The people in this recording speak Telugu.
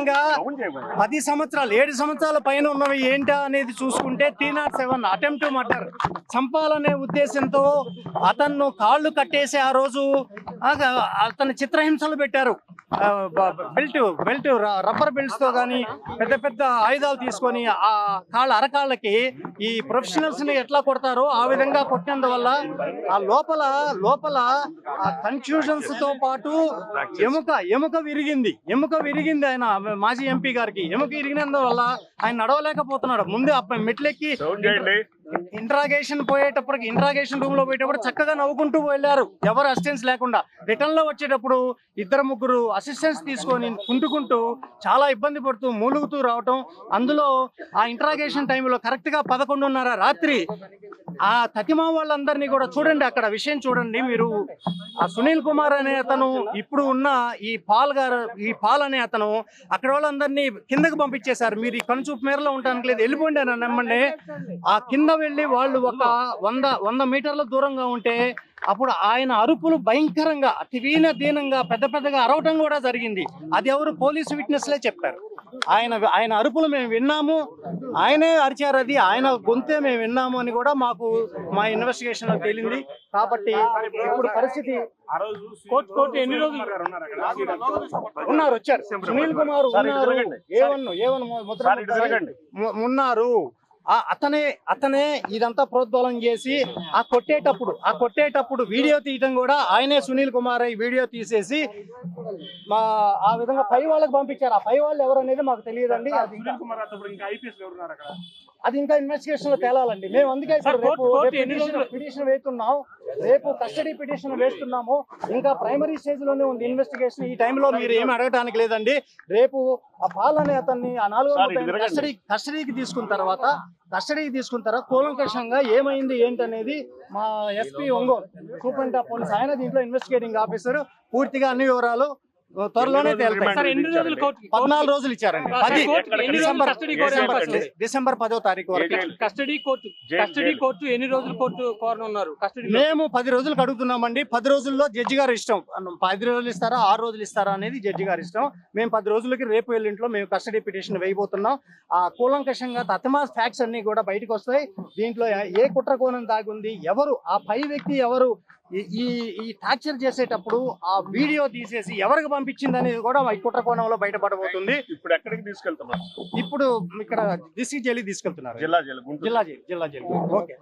ముఖ్యంగా పది సంవత్సరాలు ఏడు సంవత్సరాల పైన ఉన్నవి ఏంటా అనేది చూసుకుంటే three not seven attempt murder. చంపాలనే ఉద్దేశంతో అతను కాళ్ళు కట్టేసి ఆ రోజు అతను చిత్రహింసలు పెట్టారు. బెల్ట్ బెల్ట్ రబ్బర్ బెల్ట్స్తో కానీ పెద్ద పెద్ద ఆయుధాలు తీసుకొని ఆ కాళ్ళ అరకాళ్ళకి ఈ ప్రొఫెషనల్స్ని ఎట్లా కొడతారో ఆ విధంగా కొట్టినందువల్ల ఆ లోపల లోపల ఆ కన్ఫ్యూజన్స్తో పాటు ఎముక ఎముక విరిగింది. ఎముక విరిగింది ఆయన మాజీ ఎంపీ గారికి. ఎముక విరిగినందువల్ల ఆయన నడవలేకపోతున్నాడు. ముందు అబ్బాయి మెట్లెక్కి ఇంట్రాగేషన్ పోయేటప్పటికి ఇంట్రాగేషన్ రూమ్లో పోయేటప్పుడు చక్కగా నవ్వుకుంటూ వెళ్ళారు. ఎవరు అసిస్టెన్స్ లేకుండా. రిటర్న్లో వచ్చేటప్పుడు ఇద్దరు ముగ్గురు అసిస్టెన్స్ తీసుకొని కుంటుకుంటూ చాలా ఇబ్బంది పడుతూ మూలుగుతూ రావటం. అందులో ఆ ఇంట్రాగేషన్ టైంలో కరెక్ట్గా పదకొండున్నర రాత్రి ఆ తతిమా వాళ్ళందరినీ కూడా చూడండి అక్కడ విషయం చూడండి మీరు. ఆ సునీల్ కుమార్ అనే అతను ఇప్పుడు ఉన్న ఈ పాల్ గారు ఈ పాల్ అనే అతను అక్కడ వాళ్ళందరినీ కిందకు పంపించేశారు. మీరు ఈ కనుచూపు మేరలో ఉండడానికి లేదు. వెళ్ళిపోండి అని నమ్మండి. ఆ కింద వెళ్ళి వాళ్ళు ఒక వంద వంద మీటర్ల దూరంగా ఉంటే అప్పుడు ఆయన అరుపులు భయంకరంగా అతివీన దీనంగా పెద్ద పెద్దగా అరవటం కూడా జరిగింది. అది ఎవరు? పోలీసు విట్నెస్లే చెప్పారు. ఆయన ఆయన అరుపులు మేము విన్నాము. ఆయనే అరిచారు అది. ఆయన గొంతే మేము విన్నాము అని కూడా మాకు మా ఇన్వెస్టిగేషన్లో తేలింది. కాబట్టి ఇప్పుడు పరిస్థితి కోర్టు కోర్టు ఎన్ని రోజులు? ఉన్నారు వచ్చారు. సునీల్ కుమార్ ఉన్నారు. ఏవన్ ఏవన్ ఉన్నారు. ఆ అతనే అతనే ఇదంతా ప్రోద్బలం చేసి ఆ కొట్టేటప్పుడు ఆ కొట్టేటప్పుడు వీడియో తీయటం కూడా ఆయనే సునీల్ కుమార్ ఈ వీడియో తీసేసి మా ఆ విధంగా పై వాళ్ళకి పంపించారు. ఆ పై వాళ్ళు ఎవరు అనేది మాకు తెలియదండి. అది ఇంకా- అది ఇంకా ఇన్వెస్టిగేషన్లో తేలాలండి. మేము అందుకే పిటిషన్ వేస్తున్నాం. రేపు కస్టడీ పిటిషన్ వేస్తున్నాము. ఇంకా ప్రైమరీ స్టేజ్లోనే ఉంది ఇన్వెస్టిగేషన్ ఈ టైంలో మీరు ఏమి అడగటానికి లేదండి. రేపు ఆ పాలనే అతన్ని ఆ నాలుగో. కస్టడీ కస్టడీకి తీసుకున్న తర్వాత కస్టడీకి తీసుకున్న తర్వాత కూలంకషంగా ఏమైంది ఏంటనేది మా SP Ongole superintendent of police ఆయన దీంట్లో ఇన్వెస్టిగేటింగ్ ఆఫీసర్ పూర్తిగా అన్ని వివరాలు త్వరలోనే రోజులు పద్నాలుగు రోజులు ఇచ్చారండి. రోజులు డిసెంబర్ పదో తారీఖు వరకు. Custody court custody. కోర్టు ఎన్ని రోజులు కోర్టు కోరనున్నారు? కస్టడీ మేము పది రోజులకు అడుగుతున్నామండి పది రోజుల్లో జడ్జి గారు ఇష్టం. పది రోజులు ఇస్తారా ఆరు రోజులు ఇస్తారా అనేది జడ్జి గారు ఇష్టం. మేము పది రోజులకి రేపు ఎల్లుంట్లో మేము కస్టడీ పిటిషన్ వేయబోతున్నాం. ఆ కూలంకషంగా తతమా ఫ్యాక్ట్స్ అన్ని కూడా బయటకు వస్తాయి. దీంట్లో ఏ కుట్ర కోణం దాగుంది ఎవరు? ఆ పై వ్యక్తి ఎవరు? ఈ- ఈ టార్చర్ చేసేటప్పుడు ఆ వీడియో తీసేసి ఎవరికి పంపించింది అనేది కూడా ఈ కుట్ర కోణంలో బయటపడబోతుంది. ఇప్పుడు ఎక్కడికి తీసుకెళ్తున్నారు? ఇప్పుడు ఇక్కడ డిస్ట్రిక్ట్ జైలు తీసుకెళ్తున్నారు. జిల్లా జైలు జిల్లా జైలు జిల్లా జైలు. ఓకే